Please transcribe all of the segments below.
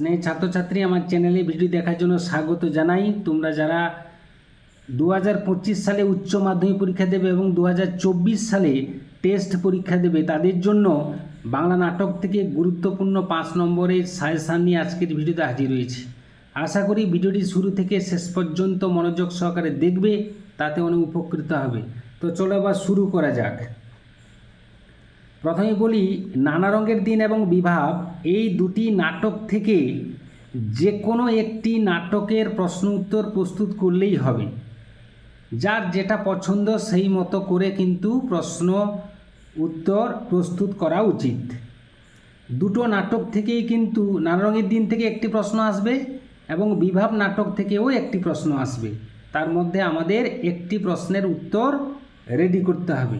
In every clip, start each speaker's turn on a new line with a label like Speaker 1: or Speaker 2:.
Speaker 1: স্নেহ ছাত্রছাত্রী, আমার চ্যানেলে ভিডিও দেখার জন্য স্বাগত জানাই। তোমরা যারা দু হাজার পঁচিশ সালে উচ্চ মাধ্যমিক পরীক্ষা দেবে এবং দু হাজার চব্বিশ সালে টেস্ট পরীক্ষা দেবে, তাদের জন্য বাংলা নাটক থেকে গুরুত্বপূর্ণ পাঁচ নম্বরের সাজেশান নিয়ে আজকের ভিডিওতে হাজির রয়েছে আশা করি ভিডিওটি শুরু থেকে শেষ পর্যন্ত মনোযোগ সহকারে দেখবে, তাতে অনেক উপকৃত হবে। তো চলো আবার শুরু করা যাক। প্রথমে বলি, নানা রঙের দিন এবং বিভাব এই দুটি নাটক থেকে যে কোনো একটি নাটকের প্রশ্ন উত্তর প্রস্তুত করলেই হবে। যার যেটা পছন্দ সেই মতো করে কিন্তু প্রশ্ন উত্তর প্রস্তুত করা উচিত। দুটো নাটক থেকেই কিন্তু নানা রঙের দিন থেকে একটি প্রশ্ন আসবে এবং বিভাব নাটক থেকেও একটি প্রশ্ন আসবে। তার মধ্যে আমাদের একটি প্রশ্নের উত্তর রেডি করতে হবে।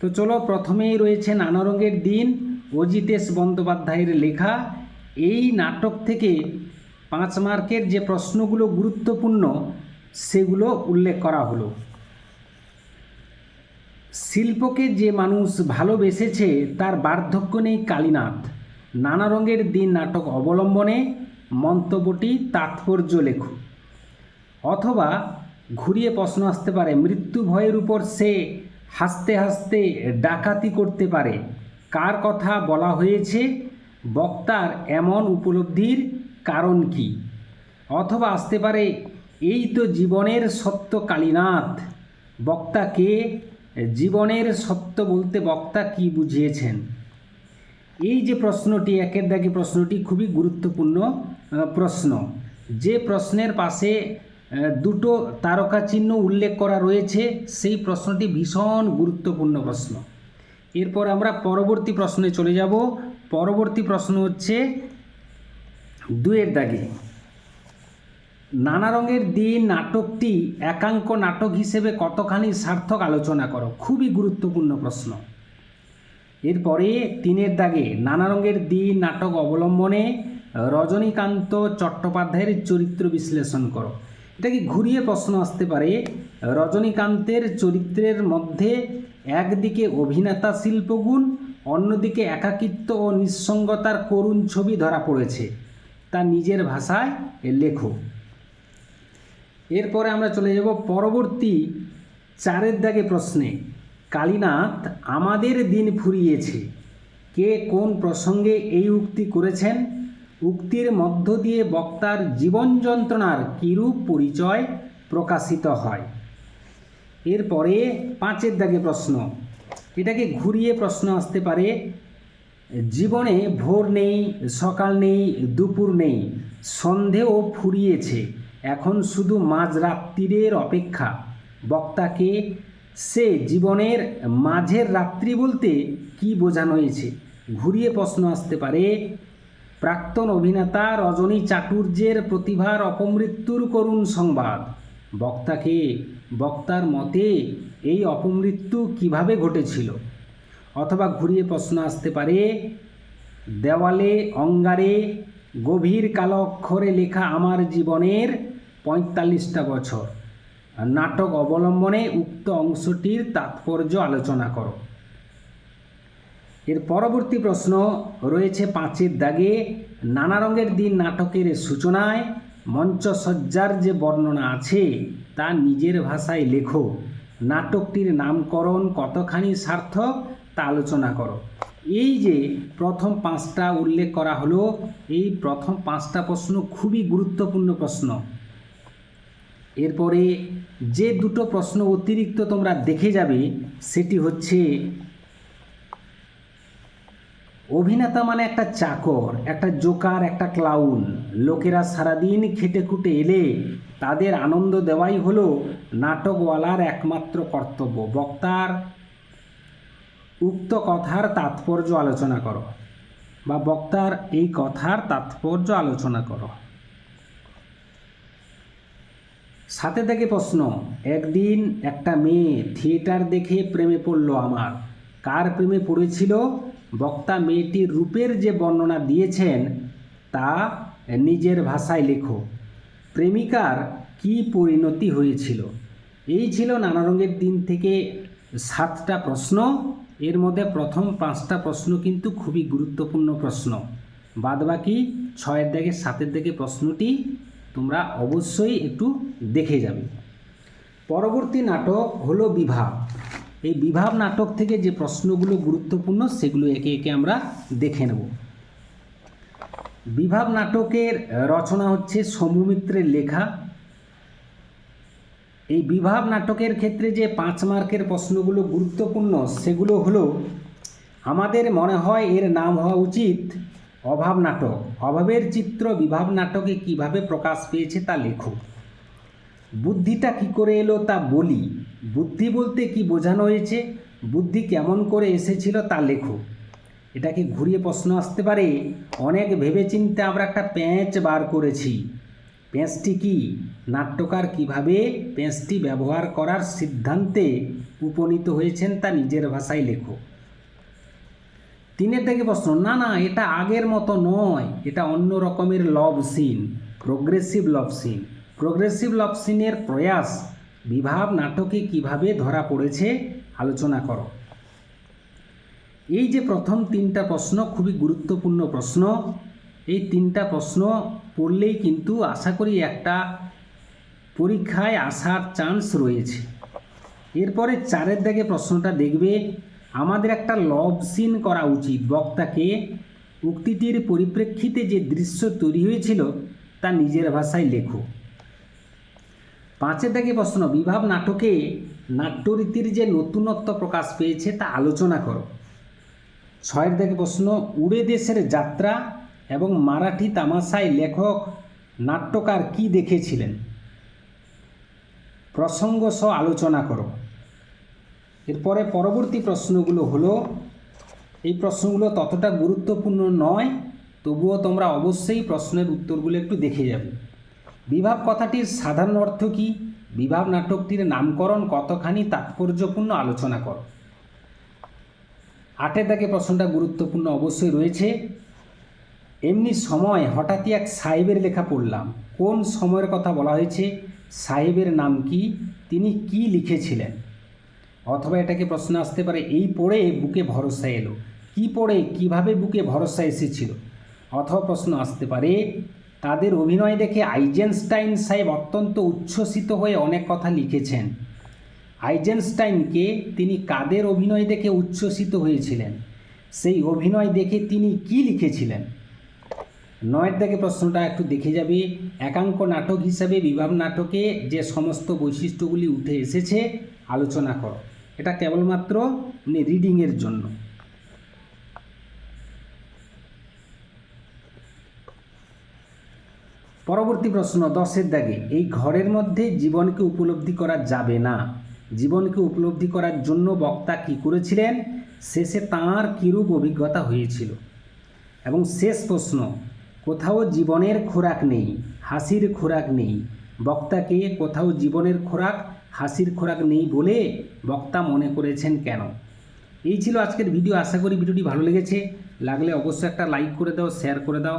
Speaker 1: তো চলো প্রথমেই রয়েছে নানা রঙের দিন, অজিতেশ বন্দ্যোপাধ্যায়ের লেখা। এই নাটক থেকে পাঁচ মার্কের যে প্রশ্নগুলো গুরুত্বপূর্ণ, সেগুলো উল্লেখ করা হলো। শিল্পকে যে মানুষ ভালোবেসেছে, তার বার্ধক্য নেই কালীনাথ। নানা রঙের দিন নাটক অবলম্বনে মন্তব্যটি তাৎপর্য লেখো। অথবা ঘুরিয়ে প্রশ্ন আসতে পারে, মৃত্যু ভয়ের উপর সে হাসতে হাসতে ডাকাতি করতে পারে। কার কথা বলা হয়েছে? বক্তার এমন উপলব্ধির কারণ কি? অথবা আসতে পারে, এই তো জীবনের সত্য কালীনাথ। বক্তাকে জীবনের সত্য বলতে বক্তা কি বুঝিয়েছেন? এই যে প্রশ্নটি, একের দাগে প্রশ্নটি খুবই গুরুত্বপূর্ণ প্রশ্ন। যে প্রশ্নের পাশে দুটো তারকা চিহ্ন উল্লেখ করা রয়েছে। সেই প্রশ্নটি ভীষণ গুরুত্বপূর্ণ প্রশ্ন। এরপর আমরা পরবর্তী প্রশ্নে চলে যাব। পরবর্তী প্রশ্ন হচ্ছে, দুয়ের দাগে, নানা রঙের দিন নাটকটি একাঙ্ক নাটক হিসেবে কতখানি সার্থক আলোচনা করো? খুবই গুরুত্বপূর্ণ প্রশ্ন। এরপরে তিনের দাগে, নানা রঙের দিন নাটক অবলম্বনে রজনীকান্ত চট্টোপাধ্যায়ের চরিত্র বিশ্লেষণ করো। এটা কি ঘুরিয়ে প্রশ্ন আসতে পারে? রজনীকান্তের চরিত্রের মধ্যে একদিকে অভিনেতা শিল্পগুণ, অন্যদিকে একাকিত্ব ও নিঃসঙ্গতার করুণ ছবি ধরা পড়েছে। তা নিজের ভাষায় লেখো। এরপরে আমরা চলে যাব পরবর্তী চারের দাগে প্রশ্নে। কালীনাথ আমাদের দিন ফুরিয়েছে। কে কোন প্রসঙ্গে এই উক্তি করেছেন? উক্তির মধ্য দিয়ে বক্তার জীবন যন্ত্রণার কিরূপ পরিচয় প্রকাশিত হয়? এরপরে পাঁচের দাগে প্রশ্ন। এটাকে ঘুরিয়ে প্রশ্ন আসতে পারে, জীবনে ভোর নেই, সকাল নেই, দুপুর নেই, সন্ধেও ফুরিয়েছে, এখন শুধু মাঝরাত্রিরের অপেক্ষা। বক্তাকে সে জীবনের মাঝের রাত্রি বলতে কি বোঝানো হয়েছে? ঘুরিয়ে প্রশ্ন আসতে পারে প্রাক্তন অভিনেতা রজনী চাটুর্যের প্রতিভার অপমৃত্যুর করুণ সংবাদ। বক্তাকে, বক্তার মতে, এই অপমৃত্যু কীভাবে ঘটেছিল? অথবা ঘুরিয়ে প্রশ্ন আসতে পারে, দেওয়ালে, অঙ্গারে, গভীর কালো অক্ষরে লেখা আমার জীবনের পঁয়তাল্লিশটা বছর। নাটক অবলম্বনে উক্ত অংশটির তাৎপর্য আলোচনা করো। এর পরবর্তী প্রশ্ন রয়েছে পাঁচের দাগে। নানা রঙের দিন নাটকের সূচনায় মঞ্চসজ্জার যে বর্ণনা আছে, তা নিজের ভাষায় লেখো। নাটকটির নামকরণ কতখানি সার্থক, তা আলোচনা করো। এই যে প্রথম পাঁচটা উল্লেখ করা হলো, এই প্রথম পাঁচটা প্রশ্ন খুবই গুরুত্বপূর্ণ প্রশ্ন। এরপরে যে দুটো প্রশ্ন অতিরিক্ত তোমরা দেখে যাবে, সেটি হচ্ছে অভিনেতা মানে একটা চাকর, একটা জোকার, একটা ক্লাউন লোকেরা সারাদিন খেটে খুটে এলে তাদের আনন্দ দেওয়াই হলো নাটকওয়ালার একমাত্র কর্তব্য। বক্তার উক্ত কথার তাৎপর্য আলোচনা করো বা বক্তার এই কথার তাৎপর্য আলোচনা করো। সাথে থেকে প্রশ্ন, একদিন একটা মেয়ে থিয়েটার দেখে প্রেমে পড়ল আমার। কার প্রেমে পড়েছিল? বক্তা মেয়েটির রূপের যে বর্ণনা দিয়েছেন, তা নিজের ভাষায় লেখো। প্রেমিকার কি পরিণতি হয়েছিল? এই ছিল নানা রঙের দিন থেকে সাতটা প্রশ্ন। এর মধ্যে প্রথম পাঁচটা প্রশ্ন কিন্তু খুবই গুরুত্বপূর্ণ প্রশ্ন। বাদবাকি ছয়ের দিকে, সাতের দিকে প্রশ্নটি তোমরা অবশ্যই একটু দেখে যাবে। পরবর্তী নাটক হলো বিভাব এই বিভাব নাটক থেকে যে প্রশ্নগুলো গুরুত্বপূর্ণ, সেগুলো একে একে আমরা দেখে নেব। বিভাব নাটকের রচনা হচ্ছে সমুমিত্রের লেখা। এই বিভাব নাটকের ক্ষেত্রে যে পাঁচ মার্কের প্রশ্নগুলো গুরুত্বপূর্ণ, সেগুলো হলো, আমাদের মনে হয় এর নাম হওয়া উচিত অভাব নাটক। অভাবের চিত্র বিভাব নাটকে কীভাবে প্রকাশ পেয়েছে তা লেখো। বুদ্ধিটা কি করে এলো তা বলি। বুদ্ধি বলতে কি বোঝানো হয়েছে? বুদ্ধি কেমন করে এসেছিল তা লেখো। এটাকে ঘুরিয়ে প্রশ্ন আসতে পারে, অনেক ভেবেচিন্তে আমরা একটা প্যাঁচ বার করেছি। পেঁচটি কি? নাট্যকার কীভাবে পেঁচটি ব্যবহার করার সিদ্ধান্তে উপনীত হয়েছেন তা নিজের ভাষায় লেখো। তিনের থেকে প্রশ্ন, না না, এটা আগের মতো নয়, এটা অন্য রকমের love scene progressive love scene. Progressive love সিনের প্রয়াস বিভাব নাটকে কীভাবে ধরা পড়েছে আলোচনা করো। এই যে প্রথম তিনটা প্রশ্ন খুবই গুরুত্বপূর্ণ প্রশ্ন, এই তিনটা প্রশ্ন পড়লেই কিন্তু আশা করি একটা পরীক্ষায় আসার চান্স রয়েছে। এরপরে চারের দিকে প্রশ্নটা দেখবে, আমাদের একটা লভ সিন করা উচিত। বক্তাকে উক্তিটির পরিপ্রেক্ষিতে যে দৃশ্য তৈরি হয়েছিল, তা নিজের ভাষায় লেখো। পাঁচের দিকে প্রশ্ন, বিভাব নাটকে নাট্যরীতির যে নতুনত্ব প্রকাশ পেয়েছে তা আলোচনা করো। ছয়ের দিকে প্রশ্ন, উড়ে দেশের যাত্রা এবং মারাঠি তামাশায় লেখক, নাট্যকার কি দেখেছিলেন? প্রসঙ্গ সহ আলোচনা করো। এরপরে পরবর্তী প্রশ্নগুলো হলো, এই প্রশ্নগুলো ততটা গুরুত্বপূর্ণ নয়, তবুও তোমরা অবশ্যই প্রশ্নের উত্তরগুলো একটু দেখে যাবে। বিভাব কথাটির সাধারণ অর্থ কী? বিভাব নাটকটির নামকরণ কতখানি তাৎপর্যপূর্ণ আলোচনা করো। আটের দাগে প্রশ্নটা গুরুত্বপূর্ণ অবশ্যই রয়েছে। এমনি সময় হঠাৎই এক সাহেবের লেখা পড়লাম। কোন সময়ের কথা বলা হয়েছে? সাহেবের নাম কি? তিনি কি লিখেছিলেন? অথবা এটাকে প্রশ্ন আসতে পারে, এই পড়ে বুকে ভরসা এলো। কি পড়ে, কীভাবে বুকে ভরসা এসেছিল? অথবা প্রশ্ন আসতে পারে তাদের অভিনয় দেখে আইজেনস্টাইন সাহেব অত্যন্ত উচ্ছ্বসিত হয়ে অনেক কথা লিখেছেন। আইজেনস্টাইনকে তিনি কাদের অভিনয় দেখে উচ্ছ্বসিত হয়েছিলেন? সেই অভিনয় দেখে তিনি কি লিখেছিলেন? নয়ের দিকে প্রশ্নটা একটু দেখে যাবে। একাঙ্ক নাটক হিসাবে বিভাব নাটকে যে সমস্ত বৈশিষ্ট্যগুলি উঠে এসেছে, আলোচনা করো। এটা কেবলমাত্র মানে রিডিংয়ের জন্য। পরবর্তী প্রশ্ন, দশের দাগে, এই ঘরের মধ্যে জীবনকে উপলব্ধি করা যাবে না। জীবনকে উপলব্ধি করার জন্য বক্তা কী করেছিলেন? শেষে তাঁর কিরূপ অভিজ্ঞতা হয়েছিল? এবং শেষ প্রশ্ন, কোথাও জীবনের খোরাক নেই, হাসির খোরাক নেই। বক্তাকে কোথাও জীবনের খোরাক, হাসির খোরাক নেই বলে বক্তা মনে করেছেন কেন? এই ছিল আজকের ভিডিও। আশা করি ভিডিওটি ভালো লেগেছে। লাগলে অবশ্যই একটা লাইক করে দাও, শেয়ার করে দাও।